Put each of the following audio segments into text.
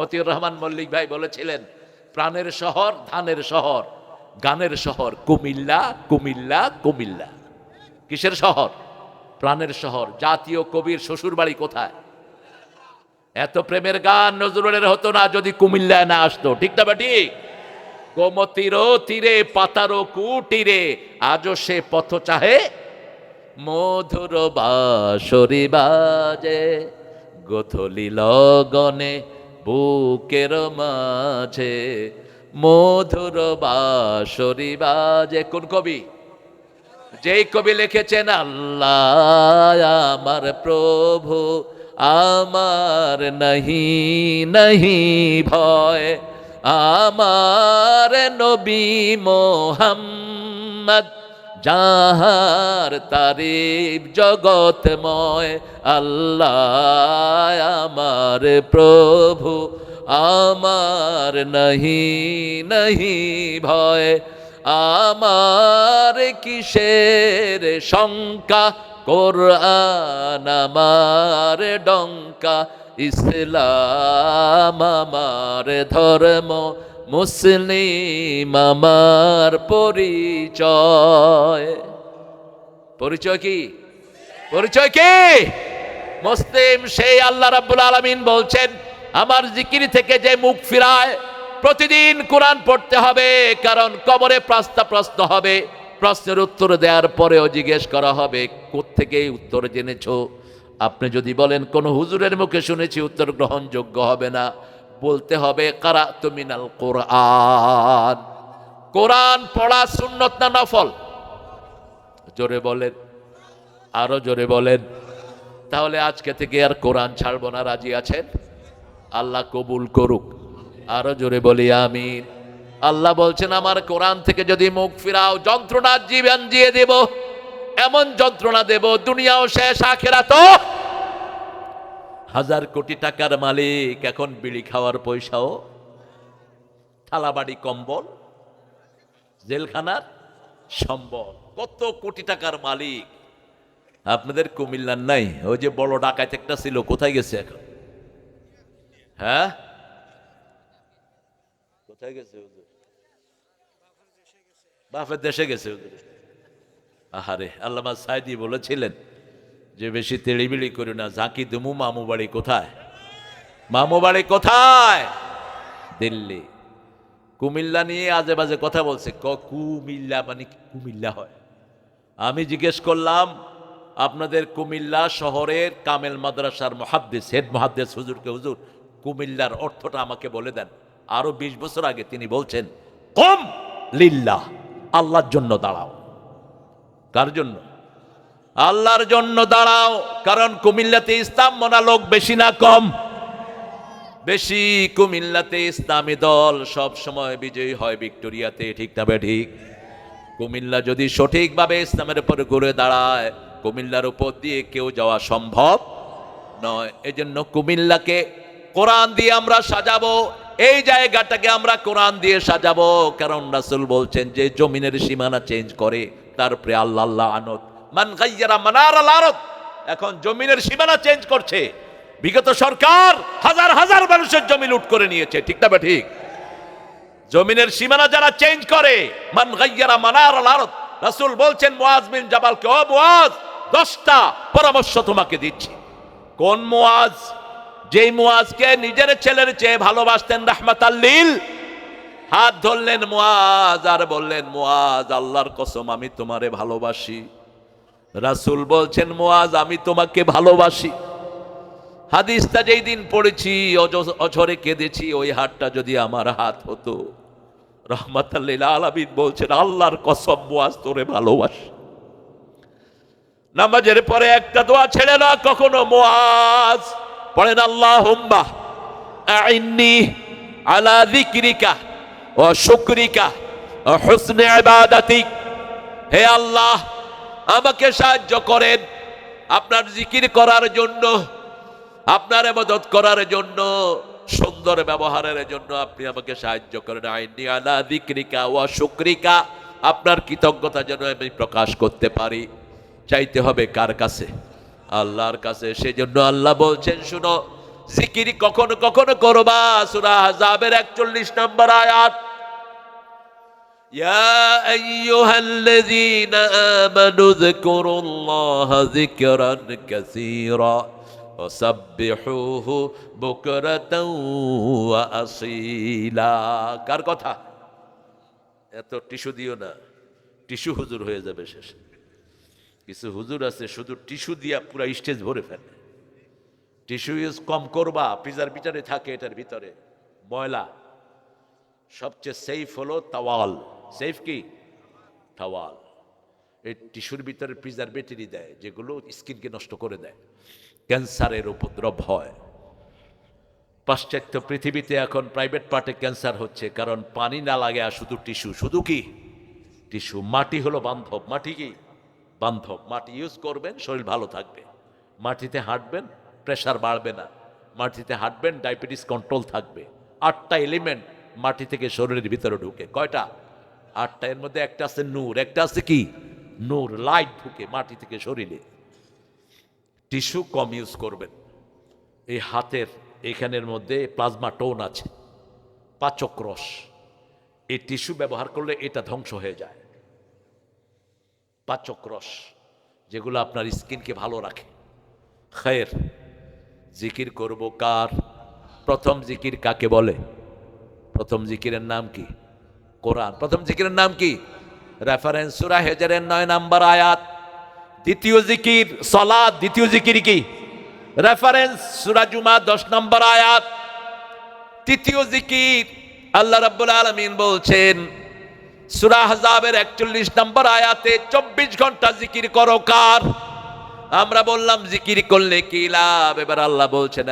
মতিউর রহমান মল্লিক ভাই বলেছিলেন, প্রাণের শহর, ধানের শহর, গানের শহর, কুমিল্লা কুমিল্লা কুমিল্লা। কিসের শহর? প্রাণের শহর। জাতীয় কবির শ্বশুর বাড়ি কোথায়? এত প্রেমের গান নজরুলের হতো না যদি কুমিল্লায় না আসতো। ঠিক না বাটি? গোমতির তীরে পাতারো কুটিরে, আজও সে পথ চাহে। মধুর বাসরি বাজে, গোথলি লগনে বুকের মাঝে মধুর বাসরি বাজে। কোন কবি? যেই কবি লিখেছেন, আল্লাহ আমার প্রভু, আমার নাহি নাহি ভয়, আমার নবী মোহাম্মদ যাহার তারিফ জগতময় আল্লাহ আমার প্রভু, আমার নাহি নাহি ভয়, আমার কিসের শঙ্কা? কোরআন আমার ডঙ্কা, ইসলাম আমার ধর্ম মুসলিম আমার পরিচয়। পরিচয় কি? পরিচয় কি? মুসলিম সেই আল্লাহ রাব্বুল আলামিন বলছেন, আমার জিকির থেকে যে মুখ ফিরায়, প্রতিদিন কোরআন পড়তে হবে, কারণ কবরে প্রস্তা প্রশ্ন হবে। প্রশ্নের উত্তর দেওয়ার পরেও জিজ্ঞেস করা হবে কোত্থেকে উত্তর জেনেছো? আপনি যদি বলেন, কোন হুজুরের মুখে শুনেছি, উত্তর গ্রহণযোগ্য হবে না। বলতে হবে কারা তুমিনাল কোরআন। কোরআন পড়া সুন্নত না নফল? জোরে বলেন, আরও জোরে বলেন। তাহলে আজকে থেকে আর কোরআন ছাড়বো না, রাজি আছেন? আল্লাহ কবুল করুক। আরও জোরে বলি, আমিন। আল্লাহ বলছেন, আমার কোরআন থেকে যদি মুখ ফিরাও, যন্ত্রণার জীবন দিয়ে দেব। এমন যন্ত্রণা দেব, দুনিয়াও শেষ আখেরা তো হাজার কোটি টাকার মালিক, এখন বিড়ি খাওয়ার পয়সাও? থালাবাড়ি কম্বল? জেলখানার সম্বল? কত কোটি টাকার মালিক? আপনাদের কুমিল্লার নাই? ওই যে বড় ডাকাত একটা ছিল, কোথায় গেছে এখন? হ্যাঁ? কোথায় গেছে বাপের দেশে গেছে আহারে, আল্লামা সাইদি বলেছিলেন যে বেশি তেড়িবিড়ি করি না। ঝাঁকি দুমু মামু বাড়ি কোথায়? মামু বাড়ি কোথায়? দিল্লি। কুমিল্লা নিয়ে আজে বাজে কথা বলছে। ক, কুমিল্লা মানে কুমিল্লা হয়। আমি জিজ্ঞেস করলাম, আপনাদের কুমিল্লা শহরের কামেল মাদ্রাসার মহাদ্দেশ হেড মহাদ্দেশ হুজুরকে, হুজুর, কুমিল্লার অর্থটা আমাকে বলে দেন। আরও বিশ বছর আগে তিনি বলছেন, কম লিল্লা আল্লাহর জন্য দাঁড়াও। কার জন্য? আল্লাহর জন্য দাঁড়াও, কারণ কুমিল্লাতে ইসলাম মনা লোক বেশি না কম। বেশি কুমিল্লাতে ইসলামী দল সব সময় বিজয়ী হয় ভিক্টোরিয়াতে, ঠিক না ঠিক? কুমিল্লা যদি সঠিকভাবে ইসলামের উপর ঘুরে দাঁড়ায়, কুমিল্লার উপর দিয়ে কেউ যাওয়া সম্ভব নয়। এজন্য কুমিল্লাকে কোরআন দিয়ে আমরা সাজাবো, এই জায়গাটাকে আমরা কোরআন দিয়ে সাজাবো। কারণ রাসূল বলছেন, যে জমিনের সীমানা চেঞ্জ করে তারপরে আল্লাহ আল্লাহ আনত মান মানার আলারত এখন জমিনের সীমানা চেঞ্জ করছে। বিগত সরকার হাজার হাজার মানুষের জমি লুট করে নিয়েছে, ঠিক না ঠিক? জমিনের সীমানা যারা চেঞ্জ করে, মান গাইয়ারা মানার আলারত রাসূল বলছেন, মুআজ বিন জাবালকে ও মুআজ, দশটা পরামর্শ তোমাকে দিচ্ছি। কোন মুআজ? যেই মুআজকে নিজের ছেলের চেয়ে ভালোবাসতেন রাহমাতাল্লিল হাত ধরলেন মুআজ আর বললেন, মুআজ, আল্লাহর কসম, আমি তোমারে ভালোবাসি। রাসূল বলছেন মোয়াজ আমি তোমাকে ভালোবাসি। হাদিসটা যেই দিন পড়েছি অঝরে কেঁদেছি, ওই হাতটা যদি আমার হাত হতো। রহমাতাল্লিল আলামিন বলছেন, আল্লাহর কসম মোয়াজ তোরে ভালোবাসি। নামাজের পরে একটা দোয়া ছেড়ে না, কখনো মোয়াজ পড়েন আল্লাহ হুম্মা আইন্নি আলা ও শুকরিকা হে আল্লাহ আমাকে সাহায্য করেন। আপনার জিকির করার জন্য, আপনার মদত করার জন্য, সুন্দর ব্যবহারের জন্য আপনি আমাকে সাহায্য করেন। আইনি আলা দিক্রিকা ও শুক্রিকা, আপনার কৃতজ্ঞতা যেন আমি প্রকাশ করতে পারি। চাইতে হবে কার কাছে? আল্লাহর কাছে। সেজন্য আল্লাহ বলছেন, শুনো, জিকির কখনো কখনো করবা? সুরা হাজাবের একচল্লিশ নম্বর আয়াত। يا أيها الذين آمنوا اذكروا الله ذكرا كثيرا وسبحوه بكرة وأصيلا কার কথা এত টিস্যু দিও না টিস্যু হুজুর হয়ে যাবে শেষ কিছু হুজুর আছে শুধু টিস্যু দিয়া পুরো স্টেজ ভরে ফেলে টিস্যু ইউজ কম করবা প্রিজার ভিতরে থাকে এটার ভিতরে ময়লা সবচেয়ে সেফ হলো তাওয়াল সেফ কি তাওয়াল এই টিস্যুর ভিতরে প্রিজারভেটিভই দেয়, যেগুলো স্কিনকে নষ্ট করে দেয়। ক্যান্সারের উপদ্রব হয়। পাশ্চাত্য পৃথিবীতে এখন প্রাইভেট পার্টে ক্যান্সার হচ্ছে, কারণ পানি না লাগে আর শুধু টিস্যু। শুধু কি? টিস্যু, মাটি হলো বান্ধব। মাটি কি? বান্ধব। মাটি ইউজ করবেন, শরীর ভালো থাকবে। মাটিতে হাঁটবেন, প্রেশার বাড়বে না। মাটিতে হাঁটবেন, ডায়াবেটিস কন্ট্রোল থাকবে। আটটা এলিমেন্ট মাটি থেকে শরীরের ভিতরে ঢুকে। কয়টা? আটটা, এর মধ্যে একটা আছে নূর, একটা আছে কি? নূর লাইট ঢুকে মাটি থেকে শরীরে টিস্যু কম ইউজ করবেন। এই হাতের এখানের মধ্যে প্লাজমা টোন আছে, পাচক রস। এই টিস্যু ব্যবহার করলে এটা ধ্বংস হয়ে যায়। পাচক রস, যেগুলো আপনার স্কিনকে ভালো রাখে। খায়ের জিকির করব কার? প্রথম জিকির কাকে বলে? প্রথম জিকিরের নাম কি? কোরআন। প্রথম জিকিরের নাম কি? রেফারেন্স সুরা হেজারের নয় নাম্বার আয়াত। দ্বিতীয় জিকির সলাদ দ্বিতীয় জিকির কি? রেফারেন্স সুরা জুমা দশ নম্বর আয়াত। তৃতীয় জিকির আল্লাহ রাব্বুল আলামিন বলছেন, সুরা হাজাবের একচল্লিশ নম্বর আয়াতে চব্বিশ ঘণ্টা জিকির করো কার? আমরা বললাম, জিকির করলে কি লাভ? এবার আল্লাহ বলছেন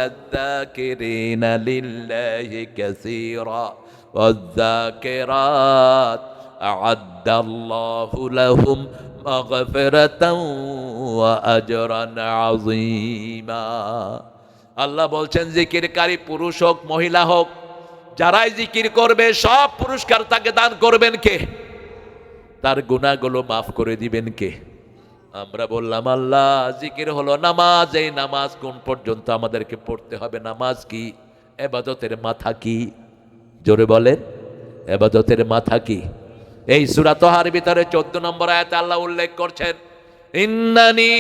ওয়াযাকিরাত আ'আদ্দাল্লাহু লাহুম মাগফিরাতাও ওয়া আজরান আযীমা আল্লাহ বলছেন, জিকিরকারী পুরুষ হোক, মহিলা হোক, যারাই জিকির করবে, সব পুরস্কার তাকে দান করবেন কে? তার গুণাগুলো মাফ করে দিবেন কে? আমরা বললাম, আল্লাহ, জিকির হলো নামাজ, এই নামাজ কোন পর্যন্ত আমাদেরকে পড়তে হবে? নামাজ কি? এবাদতের মাথা কি? জোরে বলেন, এবাদতের মাথা কি? এই সুরাতহার ভিতরে চোদ্দ নম্বর আয়াতে আল্লাহ উল্লেখ করছেন, ইন্নানি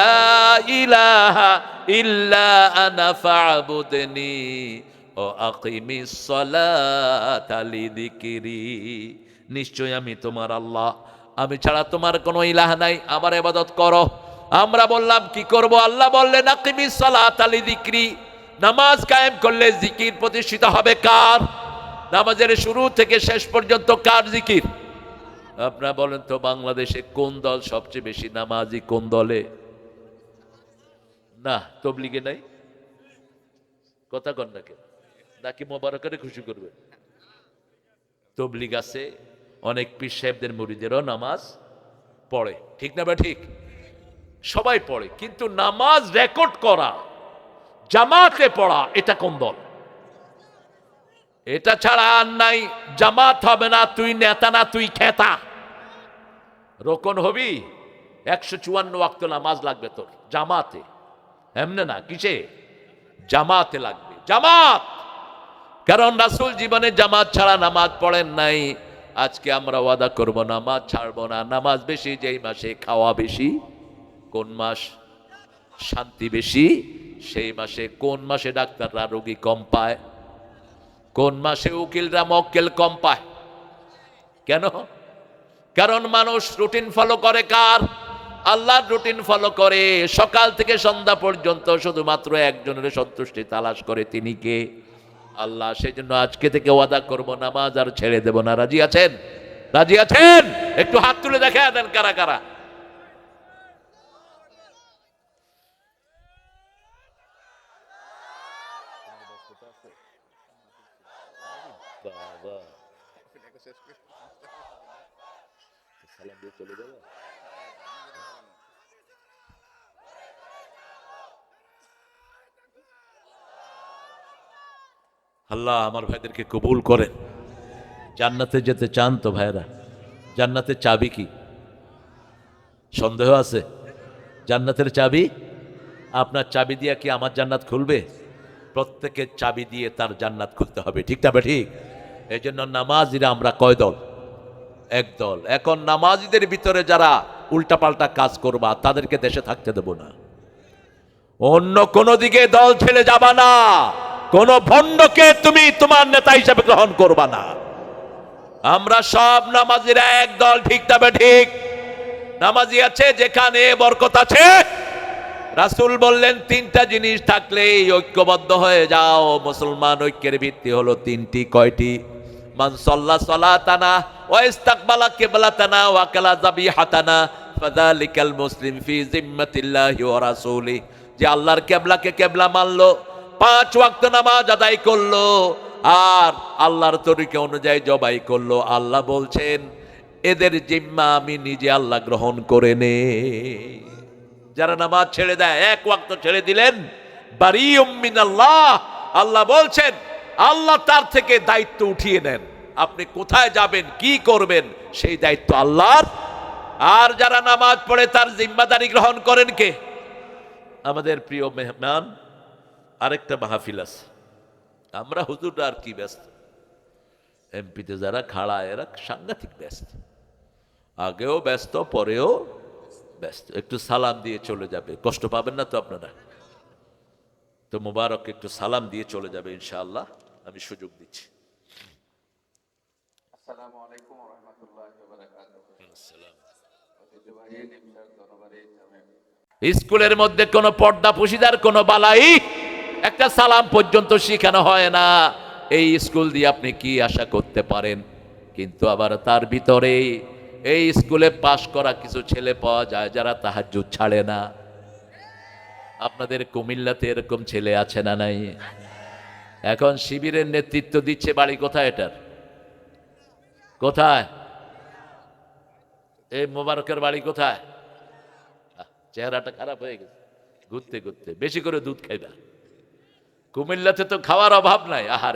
লা ইলাহা ইল্লা নিশ্চয় আমি তোমার আল্লাহ। আমি ছাড়া তোমার কোনো ইলাহ নাই, আমার ইবাদত করো। আমরা বললাম, কি করব? আল্লাহ বললেন, আকিমিস সালাতা লিযিকরি নামাজ কায়েম করলে জিকির প্রতিষ্ঠিত হবে কার? নামাজের শুরু থেকে শেষ পর্যন্ত কার জিকির? আপনারা বলেন তো, বাংলাদেশে কোন দল সবচেয়ে বেশি নামাজি কোন দলে? না, তবলিগে নাই? কথা কন না কেন? নাকি মোবারকারে খুশি করবে? তবলিগ আছে, অনেক পীর সাহেবদের মুড়িদেরও নামাজ পড়ে। ঠিক না বা ঠিক? সবাই পড়ে, কিন্তু নামাজ রেকর্ড করা জামাতে পড়া, এটা কোন দল? এটা ছাড়া আর নাই, জামাত হবে না, তুই নেতা না, তুই খেতা। রোকন হবি, একশো চুয়ান্ন ওয়াক্ত নামাজ লাগবে তোর, জামাতে। এমনে না, কিসে? জামাতে লাগবে, জামাত! কারণ রাসুল জীবনে জামাত ছাড়া নামাজ পড়েন নাই। আজকে আমরা ওয়াদা করব, নামাজ ছাড়বো না, নামাজ বেশি, যেই মাসে খাওয়া বেশি, কোন মাস? শান্তি বেশি সেই মাসে কোন মাসে ডাক্তাররা রোগী কম পায়? কোন মাসে উকিলরা মক্কেল কম পায়? কেন? কারণ মানুষ রুটিন ফলো করে কার? আল্লাহর রুটিন ফলো করে। সকাল থেকে সন্ধ্যা পর্যন্ত শুধুমাত্র একজনের সন্তুষ্টি তালাশ করে তিনি কে? আল্লাহ সেই জন্য আজকে থেকে ওয়াদা করব, নামাজ আর ছেড়ে দেব না। রাজি আছেন? রাজি আছেন? একটু হাত তুলে দেখা দেন কারা কারা। সালাম দিয়ে চলে যাবে? আল্লাহ আমার ভাইদেরকে কবুল করেন। জান্নাতে যেতে চান তো ভাইরা জান্নাতের চাবি কি? সন্দেহ আছে? জান্নাতের চাবি? আপনার চাবি দিয়ে কি আমার জান্নাত খুলবে? প্রত্যেকের চাবি দিয়ে তার জান্নাত খুলতে হবে। ঠিক না ঠিক এই জন্য নামাজিরা আমরা কয় দল? এক দল। এখন নামাজিদের ভিতরে যারা উল্টাপাল্টা কাজ করবা, তাদেরকে দেশে থাকতে দেব না। অন্য কোন দিকে দল ছেড়ে যাবা না। কোন ভণ্ডকে তুমি তোমার নেতা হিসেবে গ্রহণ করবা না। আমরা সব নামাজিরা এক দল, ঠিক তবে ঠিক? নামাজি আছে, যেখানে বরকত আছে। রাসূল বললেন, তিনটা জিনিস থাকলেই ঐক্যবদ্ধ হয়ে যাও। মুসলমান ঐক্যের ভিত্তি হলো তিনটি, কয়টি? মান সাল্লা সালাতানা ওয়া ইস্তাকবালা কিবলাতানা ওয়া কালা যাবিহাতানা ফাযালিকাল মুসলিম ফি জিম্মাতিল্লাহি ওয়া রাসূলি। যে আল্লাহর কেবলাকে কেবলা মানলো, পাঁচ ওয়াক্ত নামাজ আদায় করল, আর আল্লাহর তরিকা অনুযায়ী জবাই করল। আল্লাহ বলছেন, এদের জিম্মা আমি নিজে আল্লাহ গ্রহণ করে নে। যারা নামাজ ছেড়ে দেয়, এক ওয়াক্ত ছেড়ে দিলেন বারি আল্লাহ আল্লাহ বলছেন আল্লাহ তার থেকে দায়িত্ব উঠিয়ে নেন। আপনি কোথায় যাবেন, কি করবেন, সেই দায়িত্ব আল্লাহর। আর যারা নামাজ পড়ে তার জিম্মাদারি গ্রহণ করেন কে? আমাদের প্রিয় মেহমান, আরেকটা মাহফিল আছে। আমরা হুজুর আর কি ব্যস্ত? এমপিতে যারা খাড়া, এরা সাংঘাতিক ব্যস্ত। আগেও ব্যস্ত, পরেও ব্যস্ত। একটু সালাম দিয়ে চলে যাবে। কষ্ট পাবেন না তো আপনারা। তো মুবারক একটু সালাম দিয়ে চলে যাবে ইনশাআল্লাহ। আমি সুযোগ দিচ্ছি। আসসালামু আলাইকুম ওয়া বারাকাতুহু স্কুলের মধ্যে কোনো পর্দা পুশিদার কোনো বালাই একটা সালাম পর্যন্ত শিখানো হয় না। এই স্কুল দিয়ে আপনি কি আশা করতে পারেন? কিন্তু আবার তার ভিতরে এই স্কুলে পাশ করা কিছু ছেলে পাওয়া যায় যারা তাহাজ্জুদ ছাড়ে না। আপনাদের কুমিল্লাতে এরকম ছেলে আছে না নাই? এখন শিবিরের নেতৃত্ব দিচ্ছে বাড়ি কোথায় এটার? কোথায়? এই মোবারকের বাড়ি কোথায়? চেহারাটা খারাপ হয়ে গেছে। ঘুরতে ঘুরতে। বেশি করে দুধ খাইবা। কুমিল্লাতে তো খাওয়ার অভাব নাই। আহারে।